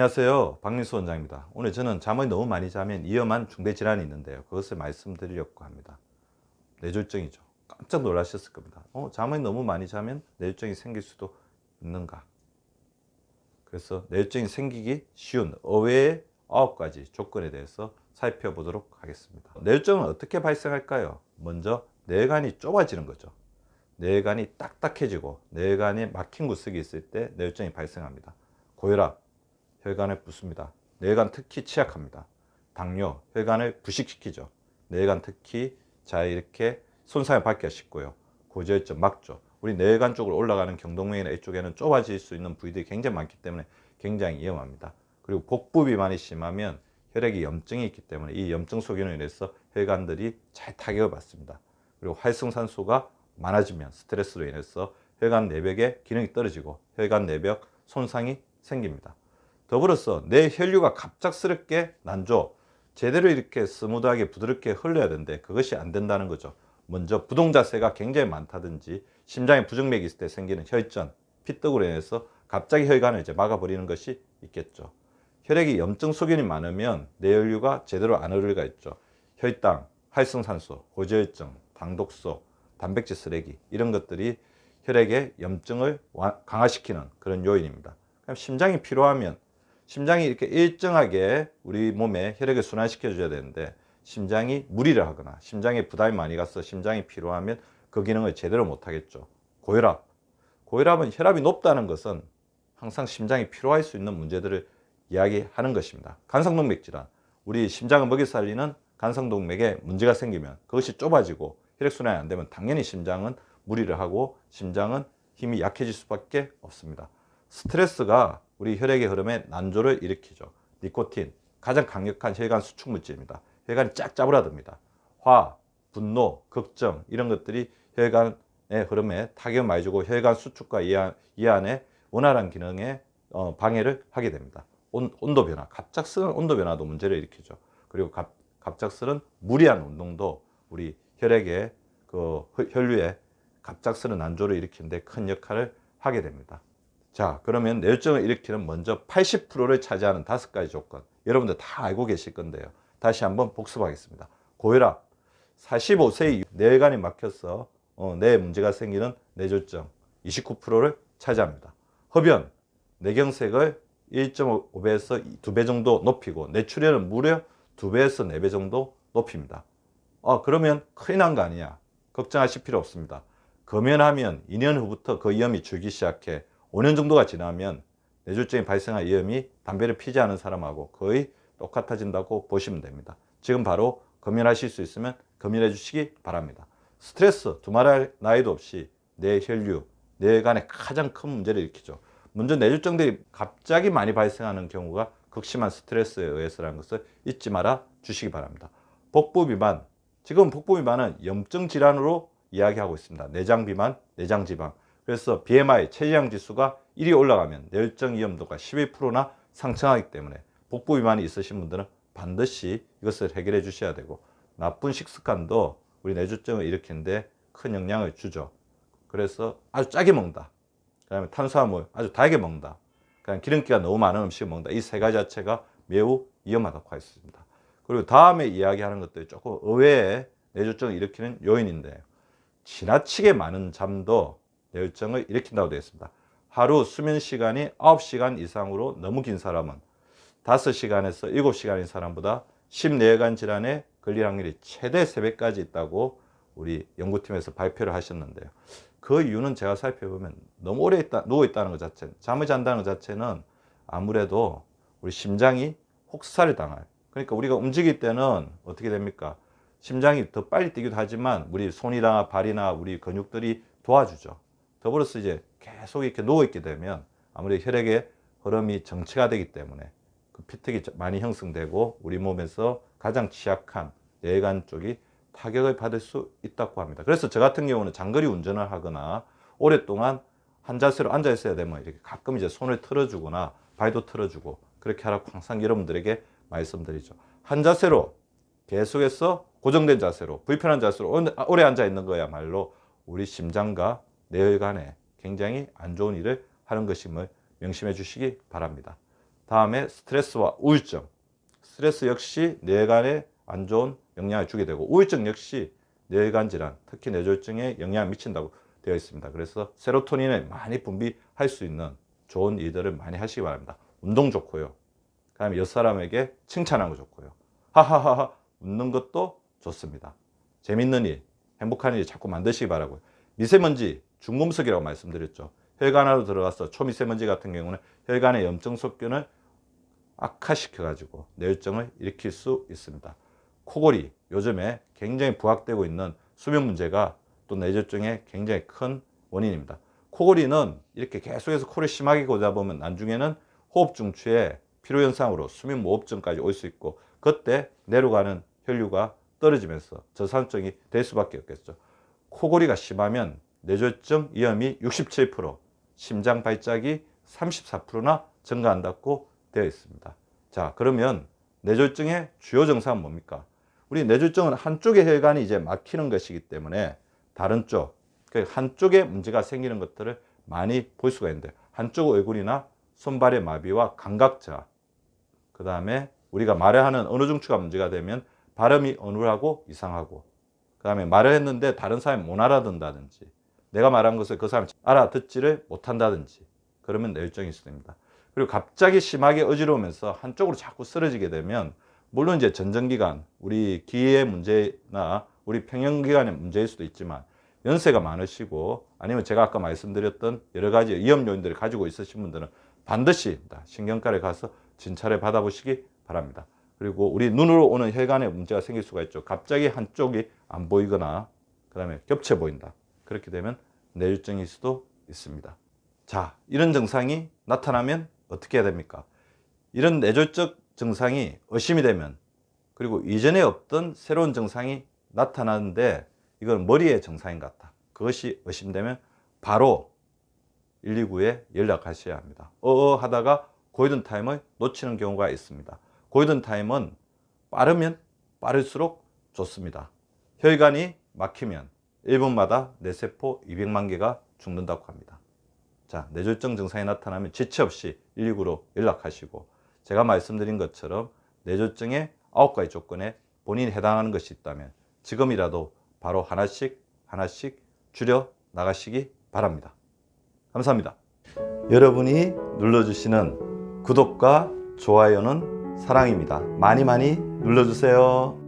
안녕하세요. 박민수 원장입니다. 오늘 저는 잠을 너무 많이 자면 위험한 중대 질환이 있는데요. 그것을 말씀드리려고 합니다. 뇌졸중이죠. 깜짝 놀라셨을 겁니다. 어, 잠을 너무 많이 자면 뇌졸중이 생길 수도 있는가? 그래서 뇌졸중이 생기기 쉬운 의외의 아홉 가지 조건에 대해서 살펴보도록 하겠습니다. 뇌졸중은 어떻게 발생할까요? 먼저 뇌관이 좁아지는 거죠. 뇌관이 딱딱해지고 뇌관에 막힌 구석이 있을 때 뇌졸중이 발생합니다. 고혈압, 혈관을 붓습니다. 뇌관 특히 취약합니다. 당뇨, 혈관을 부식시키죠. 뇌관 특히 자 이렇게 손상을 받기가 쉽고요. 고지혈증 막죠. 우리 뇌관 쪽으로 올라가는 경동맥이나 이쪽에는 좁아질 수 있는 부위들이 굉장히 많기 때문에 굉장히 위험합니다. 그리고 복부 비만이 심하면 혈액에 염증이 있기 때문에 이 염증 소견으로 인해서 혈관들이 잘 타격을 받습니다. 그리고 활성산소가 많아지면 스트레스로 인해서 혈관 내벽의 기능이 떨어지고 혈관 내벽 손상이 생깁니다. 더불어서 내 혈류가 갑작스럽게 난조, 제대로 이렇게 스무드하게 부드럽게 흘러야 되는데 그것이 안 된다는 거죠. 먼저 부동자세가 굉장히 많다든지 심장에 부정맥이 있을 때 생기는 혈전, 피떡으로 인해서 갑자기 혈관을 이제 막아버리는 것이 있겠죠. 혈액이 염증 소견이 많으면 뇌혈류가 제대로 안 흐르가 있죠. 혈당, 활성산소, 고지혈증, 당독소, 단백질 쓰레기 이런 것들이 혈액의 염증을 강화시키는 그런 요인입니다. 그럼 심장이 필요하면 심장이 이렇게 일정하게 우리 몸에 혈액을 순환시켜 줘야 되는데 심장이 무리를 하거나 심장에 부담이 많이 가서 심장이 필요하면 그 기능을 제대로 못 하겠죠. 고혈압. 고혈압은 혈압이 높다는 것은 항상 심장이 필요할 수 있는 문제들을 이야기하는 것입니다. 간성동맥 질환. 우리 심장을 먹여 살리는 간성동맥에 문제가 생기면 그것이 좁아지고 혈액순환이 안 되면 당연히 심장은 무리를 하고 심장은 힘이 약해질 수밖에 없습니다. 스트레스가 우리 혈액의 흐름에 난조를 일으키죠. 니코틴, 가장 강력한 혈관 수축 물질입니다. 혈관이 쫙 짜부라듭니다. 화, 분노, 걱정 이런 것들이 혈관의 흐름에 타격을 많이 주고 혈관 수축과 이 안에 원활한 기능에 어, 방해를 하게 됩니다. 온, 온도 변화, 갑작스러운 온도 변화도 문제를 일으키죠. 그리고 갑, 갑작스러운 무리한 운동도 우리 혈액의 그 혈류에 갑작스러운 난조를 일으키는데 큰 역할을 하게 됩니다. 자, 그러면 뇌혈증을 일으키는 먼저 80%를 차지하는 다섯 가지 조건. 여러분들 다 알고 계실 건데요. 다시 한번 복습하겠습니다. 고혈압, 45세 이후 뇌관이 막혀서 어, 뇌에 문제가 생기는 뇌졸중 29%를 차지합니다. 흡연, 뇌경색을 1.5배에서 2배 정도 높이고 뇌출혈은 무려 2배에서 4배 정도 높입니다. 아, 그러면 큰일 난 거 아니냐? 걱정하실 필요 없습니다. 금연하면 2년 후부터 그 위험이 줄기 시작해 5년 정도가 지나면 뇌졸중이 발생할 위험이 담배를 피지 않은 사람하고 거의 똑같아진다고 보시면 됩니다. 지금 바로 검열하실 수 있으면 검열해 주시기 바랍니다. 스트레스 두말할 나이도 없이 뇌 혈류, 뇌관에 가장 큰 문제를 일으키죠. 먼저 뇌졸중들이 갑자기 많이 발생하는 경우가 극심한 스트레스에 의해서라는 것을 잊지 말아 주시기 바랍니다. 복부 비만, 지금 복부 비만은 염증 질환으로 이야기하고 있습니다. 내장 비만, 내장 지방. 그래서 BMI 체지방 지수가 1이 올라가면 뇌혈증 위험도가 12%나 상승하기 때문에 복부 비만이 있으신 분들은 반드시 이것을 해결해 주셔야 되고 나쁜 식습관도 우리 뇌졸중을 일으키는데 큰 영향을 주죠. 그래서 아주 짜게 먹는다. 그다음에 탄수화물 아주 달게 먹는다. 그냥 기름기가 너무 많은 음식을 먹는다. 이 세 가지 자체가 매우 위험하다고 있습니다. 그리고 다음에 이야기하는 것들이 조금 의외의 뇌졸중을 일으키는 요인인데 지나치게 많은 잠도 뇌혈증을 일으킨다고 되어 있습니다. 하루 수면 시간이 9시간 이상으로 너무 긴 사람은 5시간에서 7시간인 사람보다 심뇌관 질환에 걸릴 확률이 최대 3배까지 있다고 우리 연구팀에서 발표를 하셨는데요. 그 이유는 제가 살펴보면 너무 오래 있다, 누워 있다는 것 자체, 잠을 잔다는 것 자체는 아무래도 우리 심장이 혹사를 당할. 그러니까 우리가 움직일 때는 어떻게 됩니까? 심장이 더 빨리 뛰기도 하지만 우리 손이나 발이나 우리 근육들이 도와주죠. 더불어서 이제 계속 이렇게 누워있게 되면 아무래도 혈액의 흐름이 정체가 되기 때문에 그 피특이 많이 형성되고 우리 몸에서 가장 취약한 뇌관 쪽이 타격을 받을 수 있다고 합니다. 그래서 저 같은 경우는 장거리 운전을 하거나 오랫동안 한 자세로 앉아 있어야 되면 이렇게 가끔 이제 손을 틀어주거나 발도 틀어주고 그렇게 하라고 항상 여러분들에게 말씀드리죠. 한 자세로 계속해서 고정된 자세로 불편한 자세로 오래 앉아 있는 거야말로 우리 심장과 뇌혈관에 굉장히 안 좋은 일을 하는 것임을 명심해 주시기 바랍니다. 다음에 스트레스와 우울증. 스트레스 역시 뇌관에 안 좋은 영향을 주게 되고 우울증 역시 뇌관 질환, 특히 뇌졸중에 영향을 미친다고 되어 있습니다. 그래서 세로토닌을 많이 분비할 수 있는 좋은 일들을 많이 하시기 바랍니다. 운동 좋고요. 그다음에 옆 사람에게 칭찬하는 거 좋고요. 하하하하 웃는 것도 좋습니다. 재밌는 일, 행복한 일 자꾸 만드시기 바라고요. 미세먼지, 중금속이라고 말씀드렸죠. 혈관 안으로 들어가서 초미세먼지 같은 경우는 혈관의 염증 속균을 악화시켜 가지고 뇌혈증을 일으킬 수 있습니다. 코골이 요즘에 굉장히 부각되고 있는 수면 문제가 또 뇌졸중의 굉장히 큰 원인입니다. 코골이는 이렇게 계속해서 코를 심하게 고다 보면 나중에는 호흡 중추에 피로 현상으로 수면 무호흡증까지 올 수 있고 그때 내려가는 혈류가 떨어지면서 저산증이 될 수밖에 없겠죠. 코골이가 심하면 뇌졸중 위험이 67%, 심장 발작이 34%나 증가한다고 되어 있습니다. 자, 그러면 뇌졸중의 주요 증상은 뭡니까? 우리 뇌졸중은 한쪽의 혈관이 이제 막히는 것이기 때문에 다른 쪽, 그 한쪽에 문제가 생기는 것들을 많이 볼 수가 있는데 한쪽 얼굴이나 손발의 마비와 감각 저하, 그 다음에 우리가 말을 하는 언어 중추가 문제가 되면 발음이 어눌하고 이상하고 그 다음에 말을 했는데 다른 사람이 못 알아듣는다든지 내가 말한 것을 그 사람이 알아듣지를 못한다든지 그러면 수 있습니다. 그리고 갑자기 심하게 어지러우면서 한쪽으로 자꾸 쓰러지게 되면 물론 이제 전정기관, 우리 기의 문제나 우리 평형기관의 문제일 수도 있지만 연세가 많으시고 아니면 제가 아까 말씀드렸던 여러 가지 위험 요인들을 가지고 있으신 분들은 반드시 신경과를 가서 진찰을 받아보시기 바랍니다. 그리고 우리 눈으로 오는 혈관에 문제가 생길 수가 있죠. 갑자기 한쪽이 안 보이거나 그 다음에 겹쳐 보인다. 그렇게 되면 뇌혈증일 수도 있습니다. 자, 이런 증상이 나타나면 어떻게 해야 됩니까? 이런 뇌졸적 증상이 의심이 되면 그리고 이전에 없던 새로운 증상이 나타나는데 이건 머리의 증상인 것 같다. 그것이 의심되면 바로 129에 연락하셔야 합니다. 어어 하다가 고이든 타임을 놓치는 경우가 있습니다. 고이든 타임은 빠르면 빠를수록 좋습니다. 혈관이 막히면 1분마다 뇌세포 200만 개가 죽는다고 합니다. 자, 뇌졸중 증상이 나타나면 지체 없이 119로 연락하시고 제가 말씀드린 것처럼 뇌졸중의 9가지 조건에 본인이 해당하는 것이 있다면 지금이라도 바로 하나씩 하나씩 줄여 나가시기 바랍니다. 감사합니다. 여러분이 눌러주시는 구독과 좋아요는 사랑입니다. 많이 많이 눌러주세요.